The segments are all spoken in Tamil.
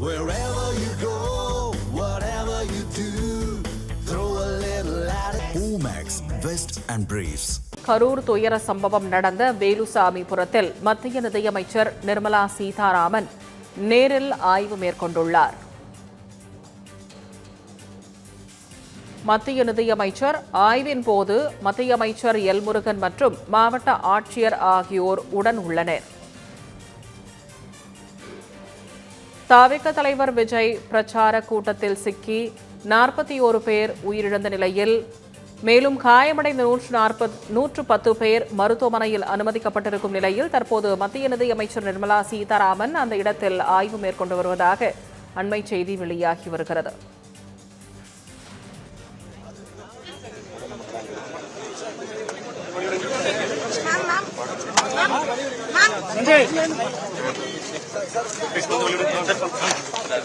Wherever you go, whatever you do, throw a little at it. Omax, Vest and Briefs. Karur துயர சம்பவம் நடந்த வேலுசாமிபுரத்தில் மத்திய நிதியமைச்சர் நிர்மலா சீதாராமன் நேரில் ஆய்வு மேற்கொண்டுள்ளார் மத்திய நிதியமைச்சர் ஆய்வின் போது மத்திய அமைச்சர் எல் முருகன் மற்றும் மாவட்ட ஆட்சியர் ஆகியோர் உடன் உள்ளனர் தாவிக தலைவர் விஜய் பிரச்சார கூட்டத்தில் சிக்கி நாற்பத்தி ஓரு பேர் உயிரிழந்த நிலையில் மேலும் காயமடைந்த நூற்று நாற்பது நூற்று பத்து பேர் மருத்துவமனையில் அனுமதிக்கப்பட்டிருக்கும் நிலையில் தற்போது மத்திய நிதியமைச்சர் நிர்மலா சீதாராமன் அந்த இடத்தில் ஆய்வு மேற்கொண்டு வருவதாக அண்மை செய்தி வெளியாகி வருகிறது.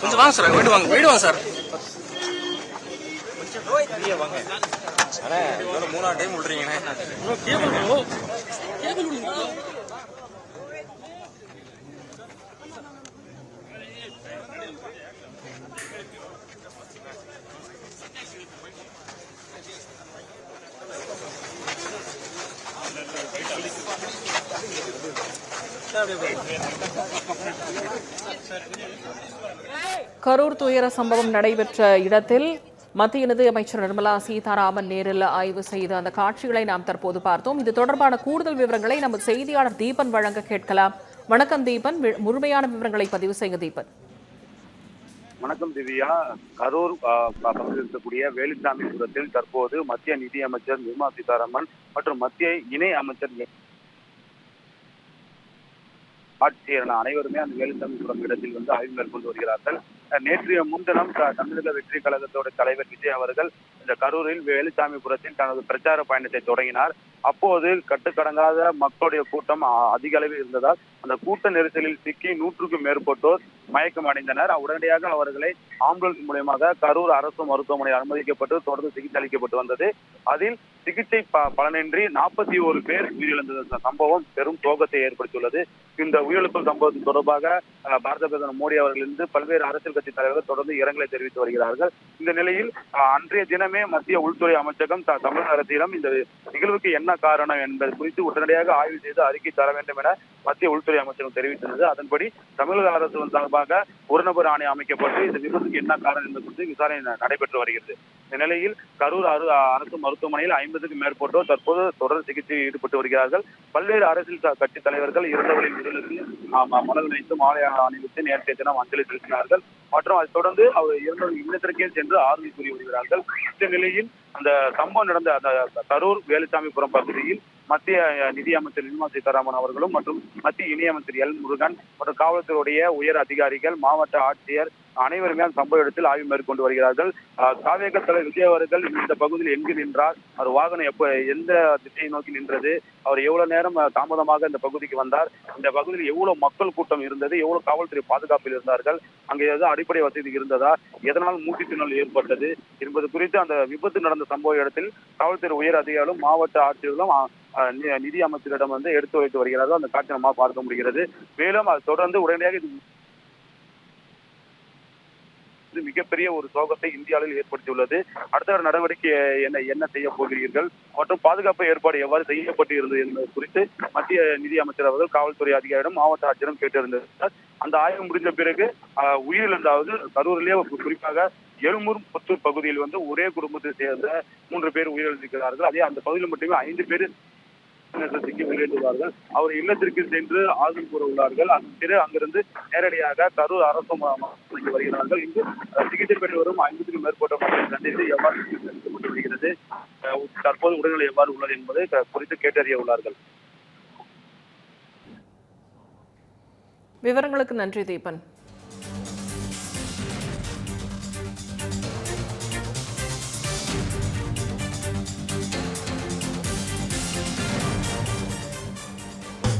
கொஞ்சம் வாங்க சார் வீடு வாங்க வீடு வாங்க சார் மூணாவது டைம் விடுறீங்கண்ணே கரூர் துயர சம்பவம் நடைபெற்ற இடத்தில் மத்திய நிதியமைச்சர் நிர்மலா சீதாராமன் நேரில் ஆய்வு செய்த அந்த காட்சிகளை நாம் தற்போது பார்த்தோம். இது தொடர்பான கூடுதல் விவரங்களை நமது செய்தியாளர் தீபன் வழங்க கேட்கலாம். வணக்கம் தீபன். முழுமையான விவரங்களை பதிவு செய்ய தீபன். வணக்கம் திவ்யா. கரூர் பகுதியில் இருக்கக்கூடிய வேலுசாமிபுரத்தில் தற்போது மத்திய நிதியமைச்சர் நிர்மலா சீதாராமன் மற்றும் மத்திய இணை அமைச்சர் ஆட்சியர் அனைவருமே அந்த வேலுசாமிபுரம் இடத்தில் வந்து ஆய்வு மேற்கொண்டு வருகிறார்கள். நேற்றைய முன்தினம் தமிழக வெற்றி கழகத்தோட தலைவர் விஜய் அவர்கள் இந்த கரூரில் வேலுசாமிபுரத்தில் தனது பிரச்சார பயணத்தை தொடங்கினார். அப்போது கட்டுக்கடங்காத மக்களுடைய கூட்டம் அதிக அளவில் இருந்ததால் அந்த கூட்ட நெரிசலில் சிக்கி நூற்றுக்கும் மேற்பட்டோர் மயக்கம் அடைந்தனர் உடனடியாக அவர்களை ஆம்புலன்ஸ் மூலியமாக கரூர் அரசு மருத்துவமனையில் அனுமதிக்கப்பட்டு தொடர்ந்து சிகிச்சை அளிக்கப்பட்டு வந்தது. அதில் சிகிச்சை ப- பலனின்றி நாற்பத்தி ஒரு பேர் உயிரிழந்த சம்பவம் பெரும் சோகத்தை ஏற்படுத்தியுள்ளது. இந்த உயிரிழப்பு சம்பவத்தின் தொடர்பாக பாரத பிரதமர் மோடி அவர்களிருந்து பல்வேறு அரசியல் கட்சி தலைவர்கள் தொடர்ந்து இரங்கலை தெரிவித்து வருகிறார்கள். இந்த நிலையில் அன்றைய தினமே மத்திய உள்துறை அமைச்சகம் தமிழக அரசிடம் இந்த நிகழ்வுக்கு என்ன காரணம் என்பது குறித்து உடனடியாக ஆய்வு செய்து அறிக்கை தர வேண்டும் என மத்திய உள்துறை அமைச்சகம் தெரிவித்திருந்தது அதன்படி தமிழக அரசு சார்பாக ஒரு நபர் ஆணை அமைக்கப்பட்டு இந்த விபத்துக்கு என்ன காரணம் என்பது குறித்து விசாரணை நடைபெற்று வருகிறது. இந்த நிலையில் கரூர் அரு- அரசு மருத்துவமனையில் ஐம்பதுக்கும் மேற்பட்டோர் தற்போது தொடர் சிகிச்சையில் ஈடுபட்டு வருகிறார்கள். பல்வேறு அரசியல் க- கட்சி தலைவர்கள் இறந்தவர்களின் உடலுக்கு மலர் வைத்து மாலை அணிவித்து நேற்றைய தினம் அஞ்சலி செலுத்தினார்கள். மற்றும் அதைத் தொடர்ந்து அவர் இறந்தவர்கள் இல்லத்திற்கே சென்று ஆறுதல் கூறி வருகிறார்கள். இந்த நிலையில் அந்த சம்பவம் நடந்த அந்த கரூர் வேலுசாமிபுரம் பகுதியில் மத்திய நிதியமைச்சர் நிதி நிர்மலா சீதாராமன் அவர்களும் மற்றும் மத்திய இணையமைச்சர் எல் முருகன் மற்றும் காவல்துறையுடைய உயர் அதிகாரிகள் மாவட்ட ஆட்சியர் அனைவருமே அந்த சம்பவ இடத்தில் ஆய்வு மேற்கொண்டு வருகிறார்கள். காவேக தலைவர் விஜய் அவர்கள் இந்த பகுதியில் எங்கு நின்றார்? அவர் வாகனம் எப்ப எந்த திசையை நோக்கி நின்றது? அவர் எவ்வளவு நேரம் தாமதமாக இந்த பகுதிக்கு வந்தார்? இந்த பகுதியில் எவ்வளவு மக்கள் கூட்டம் இருந்தது? எவ்வளவு காவல்துறை பாதுகாப்பில் இருந்தார்கள்? அங்கே ஏதாவது அடிப்படை வசதி இருந்ததா? எதனால் மூட்டி திணறல் ஏற்பட்டது? என்பது குறித்து அந்த விபத்து நடந்த சம்பவ இடத்தில் காவல்துறை உயர் அதிகாரிகளும் மாவட்ட ஆட்சியர்களும் நிதி அமைச்சரிடம் வந்து எடுத்து வைத்து வருகிறார்கள். அந்த காட்சி நம்ம பார்க்க முடிகிறது. மேலும் அது தொடர்ந்து உடனடியாக இது மிகப்பெரிய ஒரு சோகத்தை இந்தியாவில் ஏற்படுத்தியுள்ளது. அடுத்த ஒரு நடவடிக்கை என்ன என்ன செய்ய போகிறீர்கள்? மற்றும் பாதுகாப்பு ஏற்பாடு எவ்வாறு செய்யப்பட்டு இருந்தது என்பது குறித்து மத்திய நிதி அமைச்சர் அவர்கள் காவல்துறை அதிகாரியிடம் மாவட்ட ஆட்சியரும் கேட்டிருந்தார். அந்த ஆய்வு முடிந்த பிறகு உயிரிழந்தாவது கரூரிலே குறிப்பாக எழும்பூர் புத்தூர் பகுதியில் வந்து ஒரே குடும்பத்தை சேர்ந்த மூன்று பேர் உயிரிழந்திருக்கிறார்கள். அதே அந்த பகுதியில் மட்டுமே ஐந்து பேர் சிக்கி வெளியிட்டுள்ளார்கள் அவர் இல்லத்திற்கு சென்று ஆதரவு கூற உள்ளார்கள். பிறகு அங்கிருந்து நேரடியாக கரூர் அரசு மருத்துவமனைக்கு வருகிறார்கள். இங்கு சிகிச்சை பெற்று வரும் ஐம்பதுக்கும் மேற்பட்ட மக்களை சந்தித்து எவ்வாறு சிகிச்சை வருகிறது தற்போது உடல்நிலை எவ்வாறு உள்ளது என்பது குறித்து கேட்டறிய உள்ளார்கள். விவரங்களுக்கு நன்றி தீபன்.